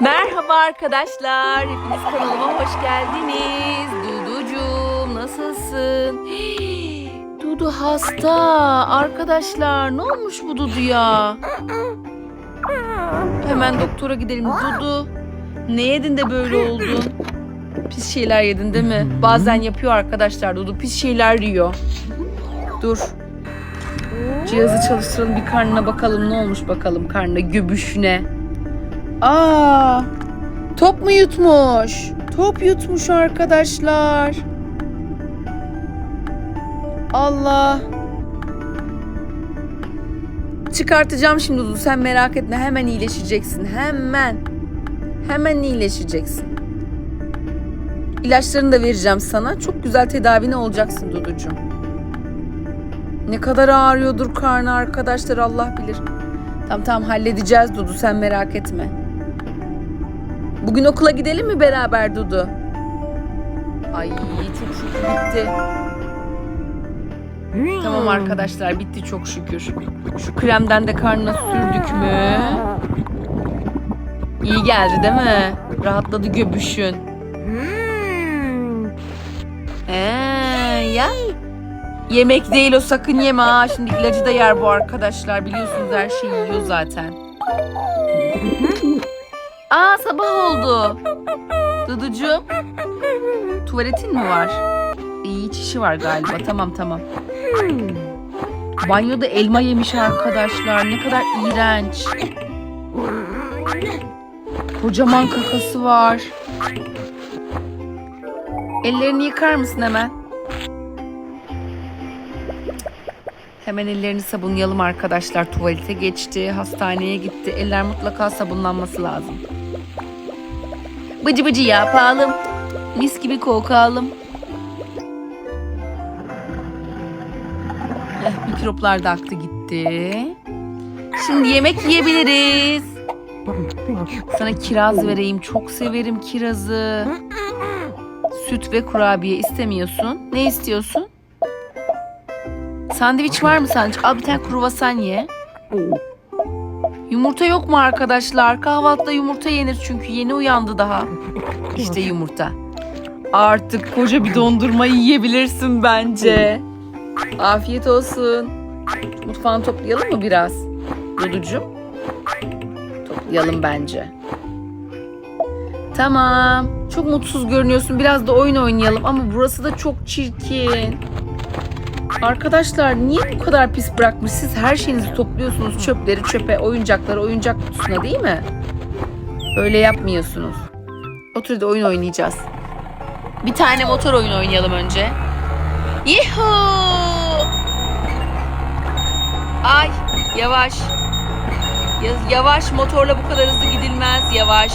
Merhaba arkadaşlar. Hepiniz kanalıma hoş geldiniz. Duducuğum nasılsın? Dudu hasta. Arkadaşlar ne olmuş bu Dudu'ya? Hemen doktora gidelim. Dudu ne yedin de böyle oldun? Pis şeyler yedin değil mi? Bazen yapıyor arkadaşlar Dudu. Pis şeyler yiyor. Dur. Cihazı çalıştıralım bir karnına bakalım ne olmuş bakalım karnına göbüşüne. Aa! Top mu yutmuş? Top yutmuş arkadaşlar. Allah. Çıkartacağım şimdi Dudu sen merak etme hemen iyileşeceksin hemen. Hemen iyileşeceksin. İlaçlarını da vereceğim sana. Çok güzel tedavine olacaksın Duducuğum. Ne kadar ağrıyordur karnı arkadaşlar Allah bilir. Tamam tamam halledeceğiz Dudu sen merak etme. Bugün okula gidelim mi beraber Dudu? Ay çok şükür bitti. Tamam arkadaşlar bitti çok şükür. Şu kremden de karnına sürdük mü? İyi geldi değil mi? Rahatladı göbüşün. Ee, ya. Yemek değil o sakın yeme ha. Şimdi ilacı da yer bu arkadaşlar. Biliyorsunuz her şeyi yiyor zaten. Aa sabah oldu. Duducuğum. Tuvaletin mi var? İyi çişi var galiba. Tamam tamam. Banyoda elma yemiş arkadaşlar. Ne kadar iğrenç. Kocaman kakası var. Ellerini yıkar mısın hemen? Hemen ellerini sabunlayalım arkadaşlar. Tuvalete geçti, hastaneye gitti. Eller mutlaka sabunlanması lazım. Bıcı bıcı yapalım. Mis gibi kokalım. Eh, mikroplar da aktı gitti. Şimdi yemek yiyebiliriz. Sana kiraz vereyim. Çok severim kirazı. Süt ve kurabiye istemiyorsun. Ne istiyorsun? Sandviç var mı sence? Al bir tane kruvasan ye. Yumurta yok mu arkadaşlar? Kahvaltıda yumurta yenir çünkü yeni uyandı daha. İşte yumurta. Artık koca bir dondurma yiyebilirsin bence. Afiyet olsun. Mutfağını toplayalım mı biraz? Duducuğum. Toplayalım bence. Tamam. Çok mutsuz görünüyorsun. Biraz da oyun oynayalım ama burası da çok çirkin. Arkadaşlar niye bu kadar pis bırakmış? Siz her şeyinizi topluyorsunuz. Çöpleri çöpe, oyuncakları oyuncak kutusuna değil mi? Öyle yapmıyorsunuz. Otur da oyun oynayacağız. Bir tane motor oyunu oynayalım önce. Yuhuu! Ay yavaş. Ya- Yavaş motorla bu kadar hızlı gidilmez. Yavaş.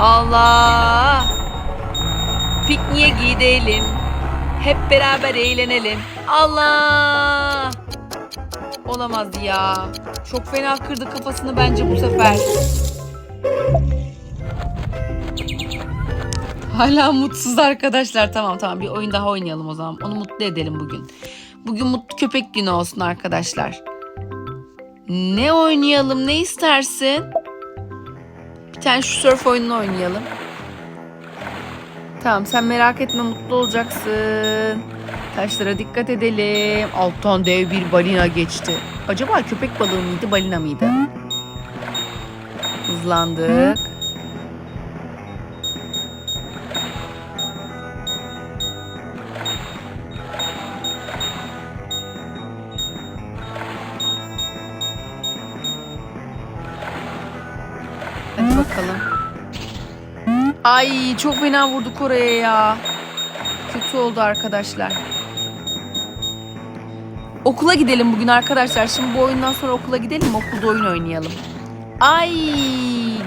Allah. Pikniğe gidelim. Hep beraber eğlenelim. Allah. Olamaz ya. Çok fena kırdı kafasını bence bu sefer. Hala mutsuz arkadaşlar. Tamam tamam bir oyun daha oynayalım o zaman. Onu mutlu edelim bugün. Bugün mutlu köpek günü olsun arkadaşlar. Ne oynayalım? Ne istersin? Bir tane şu surf oyununu oynayalım. Tamam sen merak etme mutlu olacaksın. Taşlara dikkat edelim. Alttan dev bir balina geçti. Acaba köpek balığı mıydı balina mıydı? Hızlandık. Hadi bakalım. Ay çok fena vurduk oraya ya. Kötü oldu arkadaşlar. Okula gidelim bugün arkadaşlar. Şimdi bu oyundan sonra okula gidelim? Okulda oyun oynayalım. Ay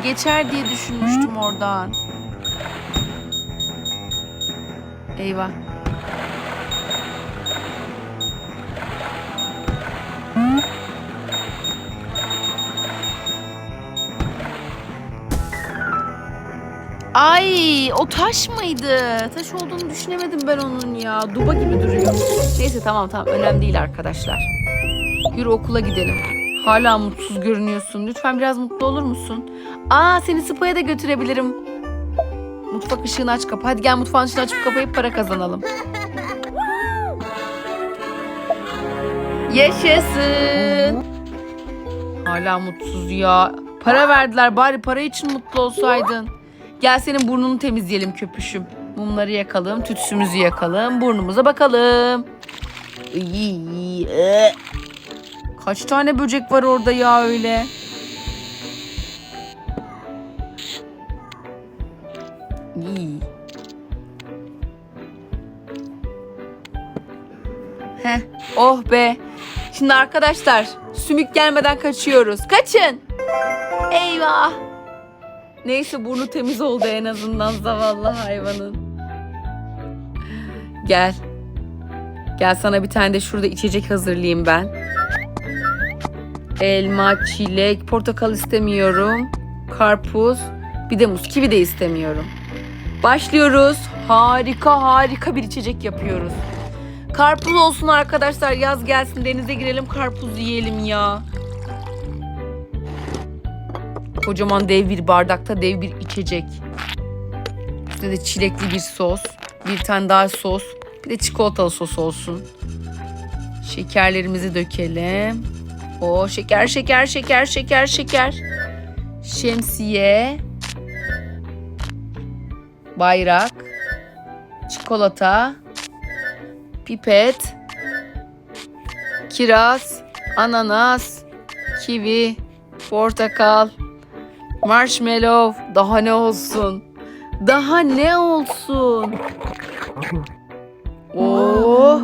geçer diye düşünmüştüm oradan. Eyvah. Ay o taş mıydı? Taş olduğunu düşünemedim ben onun ya. Duba gibi duruyor. Neyse tamam tamam önemli değil arkadaşlar. Yürü okula gidelim. Hala mutsuz görünüyorsun. Lütfen biraz mutlu olur musun? Aa seni spaya da götürebilirim. Mutfak ışığını aç kapa. Hadi gel mutfağın ışığını açıp kapayıp para kazanalım. Yaşasın. Hala mutsuz ya. Para verdiler bari para için mutlu olsaydın. Gel senin burnunu temizleyelim köpüşüm. Mumları yakalım, tütsümüzü yakalım, burnumuza bakalım. E. Kaç tane böcek var orada ya öyle? Heh, oh be. Şimdi arkadaşlar sümük gelmeden kaçıyoruz. Kaçın. Eyvah. Neyse burnu temiz oldu en azından zavallı hayvanın. Gel. Gel sana bir tane de şurada içecek hazırlayayım ben. Elma, çilek, portakal istemiyorum. Karpuz, bir de muz, kivi de istemiyorum. Başlıyoruz. Harika harika bir içecek yapıyoruz. Karpuz olsun arkadaşlar. Yaz gelsin denize girelim karpuz yiyelim ya. Kocaman dev bir bardakta dev bir içecek. Üstüne de çilekli bir sos. Bir tane daha sos. Bir de çikolatalı sos olsun. Şekerlerimizi dökelim. O şeker şeker şeker şeker şeker. Şemsiye. Bayrak. Çikolata. Pipet. Kiraz. Ananas. Kivi. Portakal. Marshmallow. Daha ne olsun? Daha ne olsun? Oo.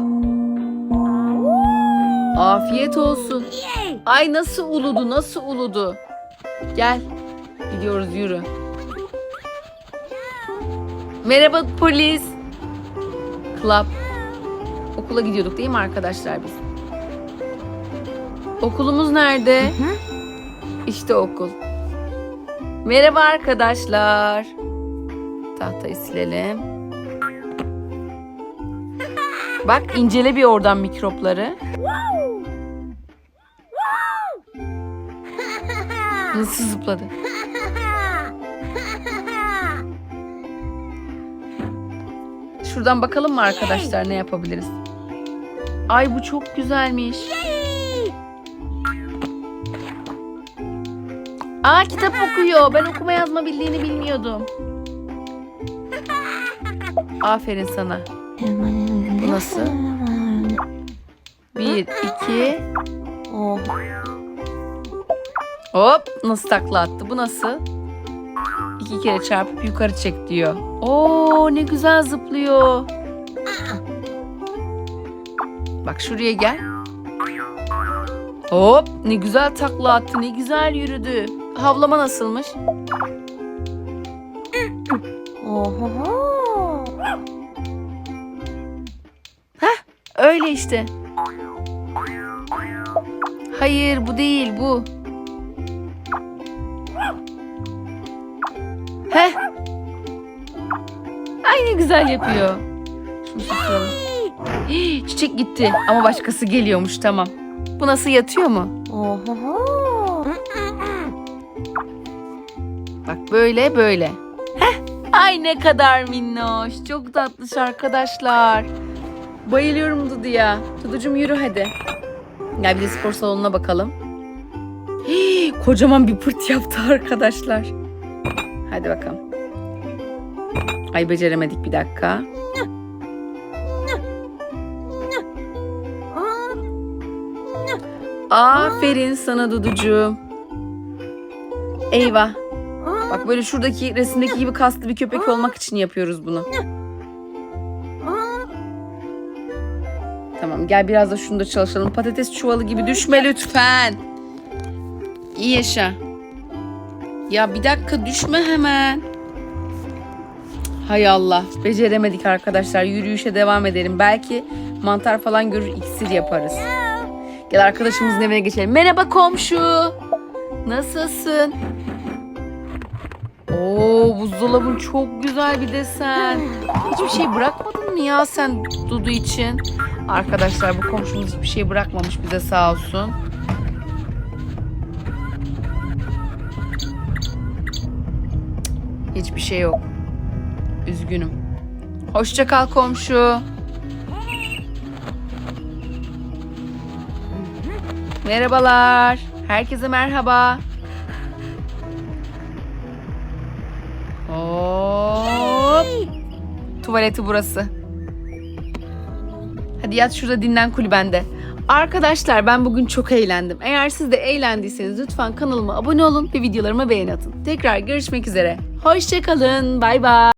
Afiyet olsun. Ay nasıl uludu, nasıl uludu? Gel. Gidiyoruz yürü. Merhaba polis. Club. Okula gidiyorduk değil mi arkadaşlar biz? Okulumuz nerede? İşte okul. Merhaba arkadaşlar. Tahtayı silelim. Bak incele bir oradan mikropları. Nasıl zıpladı? Şuradan bakalım mı arkadaşlar ne yapabiliriz? Ay bu çok güzelmiş. Aa kitap okuyor. Ben okuma yazma bildiğini bilmiyordum. Aferin sana. Bu nasıl? Bir, iki. Oh. Hop nasıl takla attı? Bu nasıl? İki kere çarpıp yukarı çek diyor. Oo ne güzel zıplıyor. Bak şuraya gel. Hop ne güzel takla attı ne güzel yürüdü. Havlama nasılmış? Oho. Öyle işte. Hayır bu değil bu. Heh. Ay ne güzel yapıyor. Şunu susturalım. Hii, Çiçek gitti ama başkası geliyormuş tamam. Bu nasıl yatıyor mu? Oho. Bak böyle böyle. Heh. Ay ne kadar minnoş. Çok tatlış arkadaşlar. Bayılıyorum Dudu'ya. Dudu'cum yürü hadi. Gel bir de spor salonuna bakalım. Hii, kocaman bir pırt yaptı arkadaşlar. Hadi bakalım. Ay beceremedik bir dakika. Aferin sana Duducuğum. Eyvah. Bak böyle şuradaki resimdeki gibi kaslı bir köpek olmak için yapıyoruz bunu. Tamam gel biraz da şunu da çalışalım. Patates çuvalı gibi düşme lütfen. İyi yaşa. Ya bir dakika düşme hemen. Hay Allah. Beceremedik arkadaşlar. Yürüyüşe devam edelim. Belki mantar falan görür iksir yaparız. Gel arkadaşımızın evine geçelim. Merhaba komşu. Nasılsın? Oo buzdolabın çok güzel bir desen. Hiçbir şey bırakmadın mı ya sen Dudu için? Arkadaşlar bu komşumuz hiçbir şey bırakmamış bize sağ olsun. Hiçbir şey yok. Üzgünüm. Hoşça kal komşu. Merhabalar. Herkese merhaba. Tuvaleti burası. Hadi yat şurada dinlen kulübende. Arkadaşlar ben bugün çok eğlendim. Eğer siz de eğlendiyseniz lütfen kanalıma abone olun ve videolarıma beğeni atın. Tekrar görüşmek üzere. Hoşçakalın. Bay bay.